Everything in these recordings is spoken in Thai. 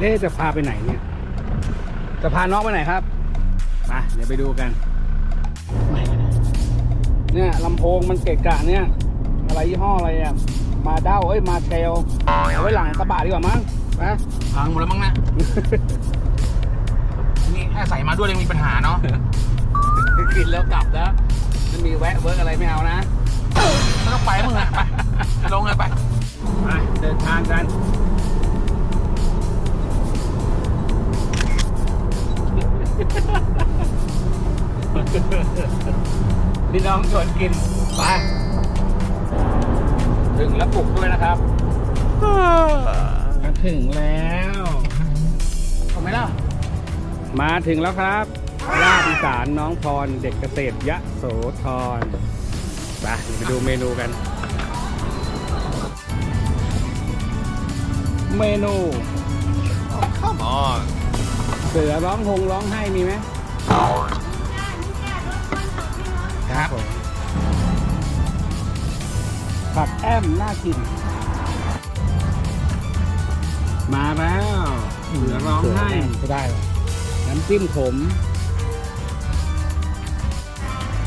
เล่จะพาไปไหนเนี่ย จะพาน้องไปไหนครับ มาเดี๋ยวไปดูกัน เนี่ยลำโพงมันเกะกะเนี่ย อะไรยี่ห้ออะไรอะ มาเด้าเอ้ย มาเชลเอาไว้หลังกระบะดีกว่ามั้งนะพังหมดแล้วมั้งนะ นี่แค่ใส่มาด้วยยังมีปัญหาเนาะกินแล้วกลับแล้วจะมีแวะเวิร์กอะไรไม่เอานะไม่ต้องไปมึงอะไป ลงเลยไป ไปเดินทางกัน พี่น้องชวนกินไปถึงแล้วปลุกด้วยนะครับมาถึงแล้วทำไมล่ะ มาถึงแล้วครับลาบอีสานน้องพรเด็กเกษตรยะโสธรไปเดี๋ยวไปดูเมนูกัน เมนูข้ามอน เสือร้องหงร้องไห้มีไหมครับผักแอมน่ากิน มาแล้วเสือร้องไห้ก็ได้ น้ำจิ้มขม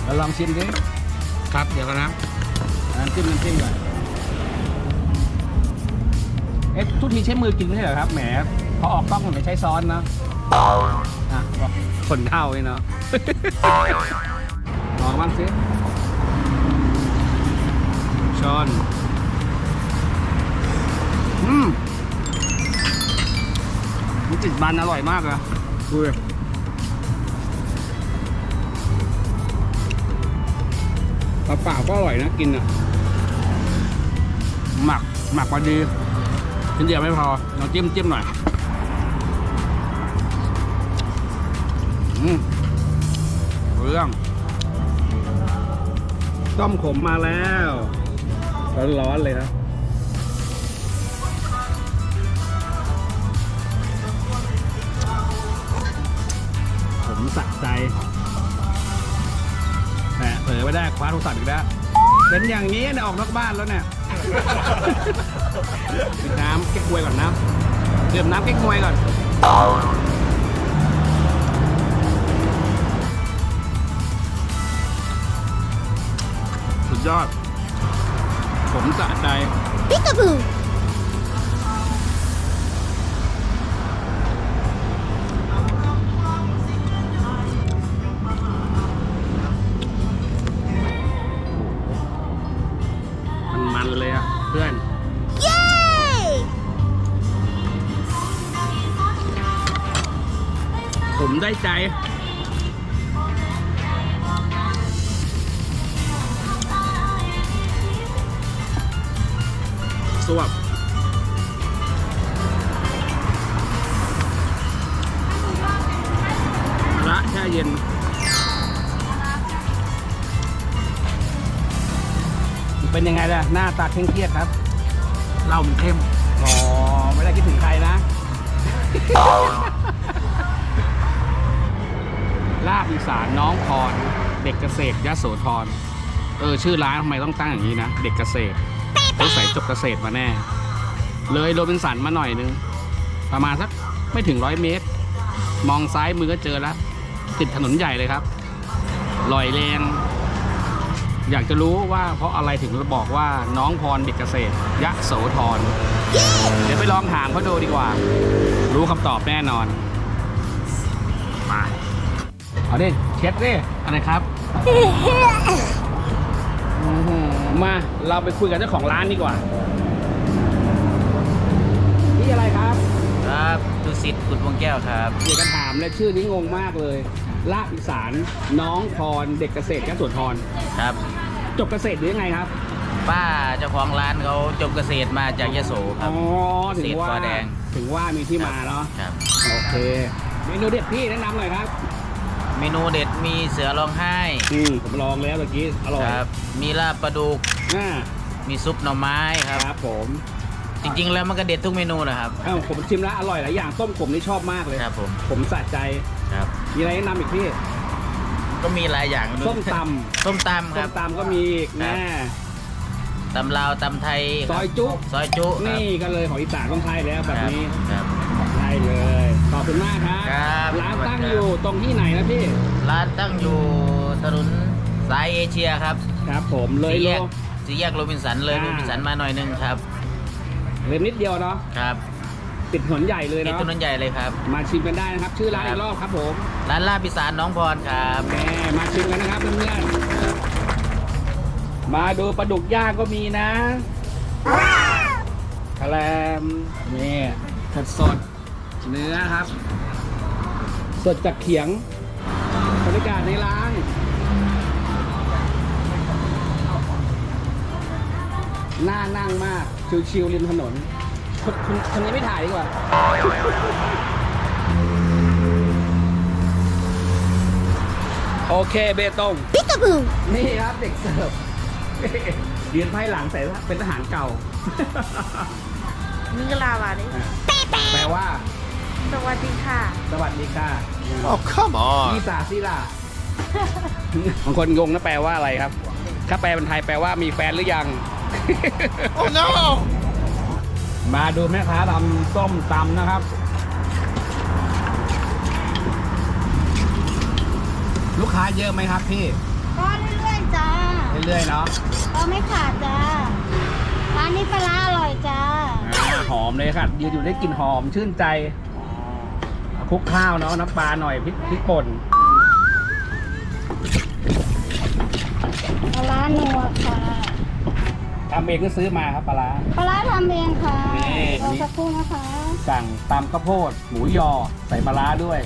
เราลองชิมดิ ครับ เดี๋ยวกันนะน้ำจิ้มน้ำจิ้มก่อนเอ๊ะทุกทีใช้มือกินไม่ใช่เหรอครับ แหม พอออกกล้องผมจะใช้ซ้อนเนอะ อะบอกคนเท่าไอ้เนาะลองบ้างสิช้อนอืมมันติดมันอร่อยมากเลยดูดิเปล่าก็อร่อยนะกินอะหมักหมักมาดีชิ้นเดียวไม่พอเราจิ้มจิ้มหน่อย ต้มขมมาแล้วร้อนๆเลยครับผมสะใจแหมเผลอไม่ได้คว้าโทรศัพท์อีกแล้วเป็นอย่างนี้เนี่ยออกนอกบ้านแล้วเนี่ยน้ำเก๊กฮวยก่อนนะดื่มน้ำเก๊กฮวยก่อน ดยอด ผมสะใจ Peekaboo! มันมันๆเลยอะ เพื่อน Yay! ผมได้ใจ สวบละแช่เย็นเป็นยังไงล่ะ หน้าตาเคร่งเครียดครับเหล้ามันเข้ม อ๋อ ไม่ได้คิดถึงใครนะ ลาบอีสานน้องพร เด็กเกษตรยะโสธร เออ ชื่อร้านทำไมต้องตั้งอย่างนี้นะ เด็กเกษตร ต้องใส่จบเกษตรมาแน่ เลยโรบินสันมาหน่อยนึง ประมาณสักไม่ถึงร้อยเมตร มองซ้ายมือก็เจอแล้ว ติดถนนใหญ่เลยครับลอยแรงอยากจะรู้ว่าเพราะอะไรถึงบอกว่าน้องพรเด็กเกษตร ยะโสธรเดี๋ยวไปลองถามเขาดูดีกว่า รู้คำตอบแน่นอนมาเอาดิเช็ดดิอะไรครับ มาเราไปคุยกับเจ้าของร้านดีกว่านี่อะไรครับครับดุสิตกุดวงแก้วครับเดี๋ยวจะถามและชื่อนี้งงมากเลยลาบอีสานน้องพรเด็กเกษตรยะโสธรครับ จบเกษตรหรือยังไงครับ ป้าเจ้าของร้านเขาจบเกษตรมาจากยโสคอ๋รับอถึงว่าเกษตรฟ้าแดง ถึงว่ามีที่มาเนาะครับ โอเคเมนูเด็ดพี่แนะนำหน่อยครับ เมนูเด็ดมีเสือร้องไห้อืมผมลองแล้วเมื่อกี้อร่อยครับ มีลาบปลาดุกอ่ามีซุปหน่อไม้คครับรับผมจริงๆแล้วมันก็เด็ดทุกเมนูนะครับเอ้าผมชิมแล้วอร่อยหลายอย่างต้มผมนี่ชอบมากเลย ครับผมผมสะใจครับ มีอะไรแนะนำอีกพี่ก็มีหลายอย่างส้มตส้มตำำคส้รับมตำก็มีอีกครับ แน่ ตำลาวตำไทยซอยจุ ซอยจุนี่ก็เลยของอีสานต้องใช่แล้วแบบนี้ครับนะได้เลยข อบคุณมากครับ ครับร้านตั้งอยู่ตรงที่ไหนนะพี่ ร้านตั้งอยู่ถนนสายเอเชียครับ ครับผมเลยสี่โลแยกสี่แยกโรบินสันเลยอ่า โรบินสันมาหน่อยหนึงครับ เลยนิดเดียวเนาะ ครับติดถนนใหญ่เลยที่เนาะ ถนนใหญ่เลยครับ มาชิมกันได้นะครับ ชื่อร้านครัอีบกรอบครับผม ร้านลาบอีสานน้องพรครับ แหมมาชิมกันนะครับเพื่อนๆ มาดูปลาดุกย่างก็มีนะแคลมนี่สดสดๆ เนื้อครับ สดจากเขียงบรรยากาศในร้านน่านั่งมากชิวๆริมถนนคนคนคนนี้ไม่ถ่ายดีกว่า โอเคเบตง Peekaboo. นี่ครับเด็กเสิร์ฟยืนไพ่หลังใส่เป็นทหารเก่ามิงลาวาดิแปลว่า สวัสดีค่ะ สวัสดีค่ะ Oh, come on. พี่สาซิล่ะบางคนงงนะแปลว่าอะไรครับ ถ้าแปลเป็นไทยแปลว่ามีแฟนหรือยัง Oh, no. มาดูแม่ค้าทำส้มตำนะครับ ลูกค้าเยอะไหมครับพี่ ก็เรื่อยๆจ้าเรื่อยๆเนาะก็ไม่ขาดจ้าร้านนี้ปลาร้าอร่อยจ้า อ่าหอมเลยค่ะยืนอยู่ได้กลิ่นหอมชื่นใจ คลุกข้าวเนาะน้ำปลาหน่อยพริกพริกป่นปลาร้านัวค่ะทำเองก็ซื้อมาครับปลาร้า ปลาร้าทำเองค่ะนี่ รอสักครู่นะคะสั่งตำข้าวโพด หมูยอใส่ปลาร้าด้วย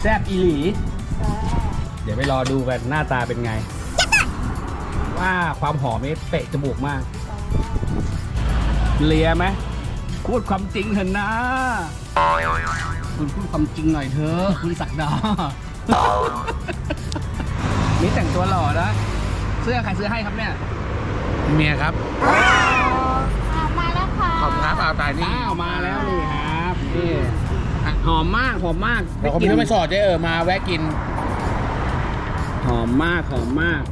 แซ่บอีหลีจ้าเดี๋ยวไปรอดูกันหน้าตาเป็นไง ว่าความหอมนี่เตะจมูกมาก เลียไหมพูดความจริงเถอะนะ คุณพูดความจริงหน่อยเถอะคุณศักดา นี่แต่งตัวหล่อนะ เสื้อใครซื้อให้ครับเนี่ยเมียครับอ่ามาแล้วค่ะขอบคุณครับเอาตายนี่อ้าวมาแล้วนี่ครับนี่หอมมากหอมมากเดี๋ยวเขาไม่ต้องไปสอดเจ๊เออมาแวะกิน หอมมากหอมมาก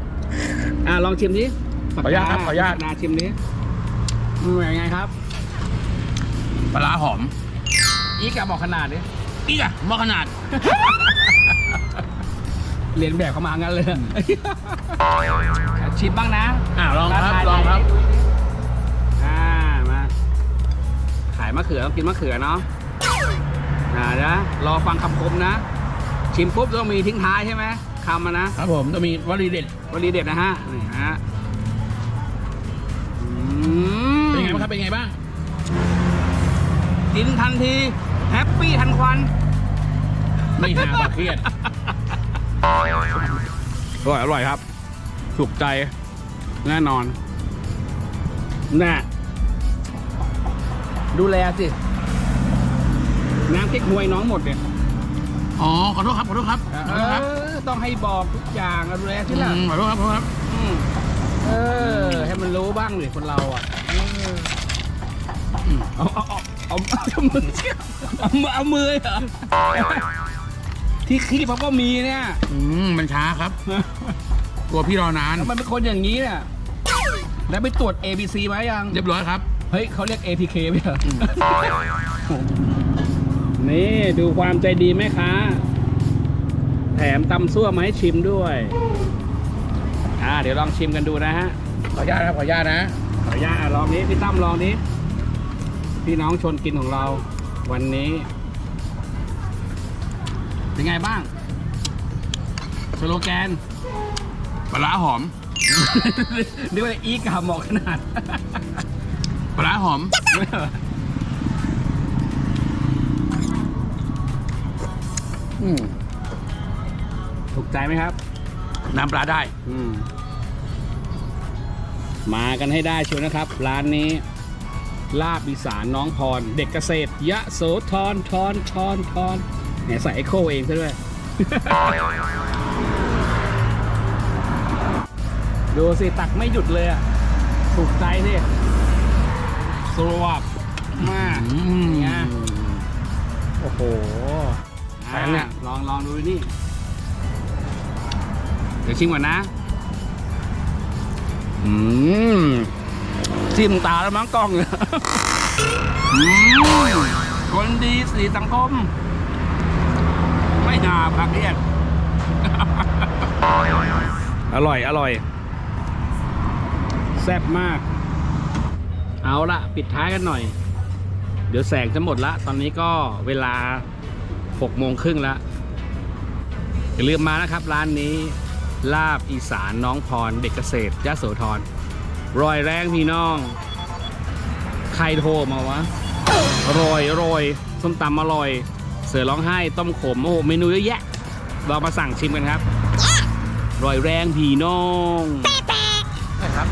อะลองชิมดิขออนุญาตครับขออนุญาตนาชิมดิอืมเป็นไงครับ ปลาร้าหอม อีกอะบอกขนาดดิอีกอะหม้อขนาด เรียนแบบเขามางั้นเลย ชิมบ้างนะอะลองครับท้าทายลองครับ อ่า มา ขายมะเขือต้องกินมะเขือเนาะอ่านะรอฟังคำคมนะ ชิมปุ๊บต้องมีทิ้งท้ายใช่ไหมคำมานะ ครับผมต้องมีวลีเด็ด วลีเด็ดนะฮะ นี่ฮะอืมเป็นไงบ้างครับ เป็นไงบ้าง กินทันทีแฮปปี้ทันควันไม่หาปากเครียดอร่อยอร่อยครับ สุกใจ แน่นอนน่ะดูแลสิ น้ำพริกหวยน้องหมดเนี่ยอ๋อขอโทษครับขอโทษครับขอเอโทษครับอต้องให้บอกทุกอย่างอะดูแลสิอืล่ะมขอโทษครับขอโทษครับอืมเออ ให้มันรู้บ้างเลยคนเราอะเอออืมเอาเอาเอา เอาเอามือเอามือเอามือเหรอที่คีบเขาก็มีเนี่ยอืมมันช้าครับกลัวพี่รอนาน ทำไมเป็นคนอย่างนี้เนี่ยแล้วไปตรวจ ABC ไหมยัง เรียบร้อยครับ เฮ้ยเขาเรียก ATK ไหมเหรอนี่ดูความใจดีแม่ค้า แถมตำซั่วมาให้ชิมด้วย อ่า เดี๋ยวลองชิมกันดูนะฮะ ขออนุญาตครับขออนุญาตนะขออนุญาตอะลองนี้พี่ตั้มลองนี้ พี่น้องชวนกินของเราวันนี้ เป็นไงบ้าง สโลแกน ปลาร้าหอม นึกว่าอีกกับหมอกขนาด ปลาร้าหอม อืมถูกใจไหมครับ น้ำปลาได้ อืมมากันให้ได้ชัวร์นะครับ ร้านนี้ ลาบอีสานน้องพร เด็กเกษตร ยะโสธรทอนทอนทอนเนี่ยใส่ไอโคเองซะด้วย ดูสิตักไม่หยุดเลยอะถูกใจสิสวบมากอืมเนี่ยโอ้โหแข็งเนี่ยลองลองดูนี่ เดี๋ยวชิมก่อนนะ อืม จิ้มตาแล้วมั้งกล้องเนี่ยคนดีสีสังคม ไม่หาพักเรียกอร่อย อร่อย แซ่บมาก เอาละปิดท้ายกันหน่อย เดี๋ยวแสงจะหมดละ ตอนนี้ก็เวลา6โมงครึ่งล้วอย่าลืมมานะครับ ร้านนี้ลาบอีสานน้องพรเด็กเกษตรยะโสธร รอยแรงพี่น้อง ใครโทรมาวะอร่อยอร่อยส้มตำอร่อย เสือร้องไห้ต้มขมโอ้โหเมนูเยอะแยะ เรามาสั่งชิมกันครับรอยแรงพี่น้องใช่ครับ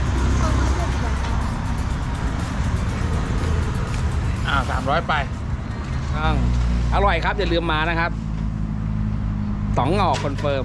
อ่าสามร้อยไปช่างอร่อยครับ อย่าลืมมานะครับสองหงอกคอนเฟิร์ม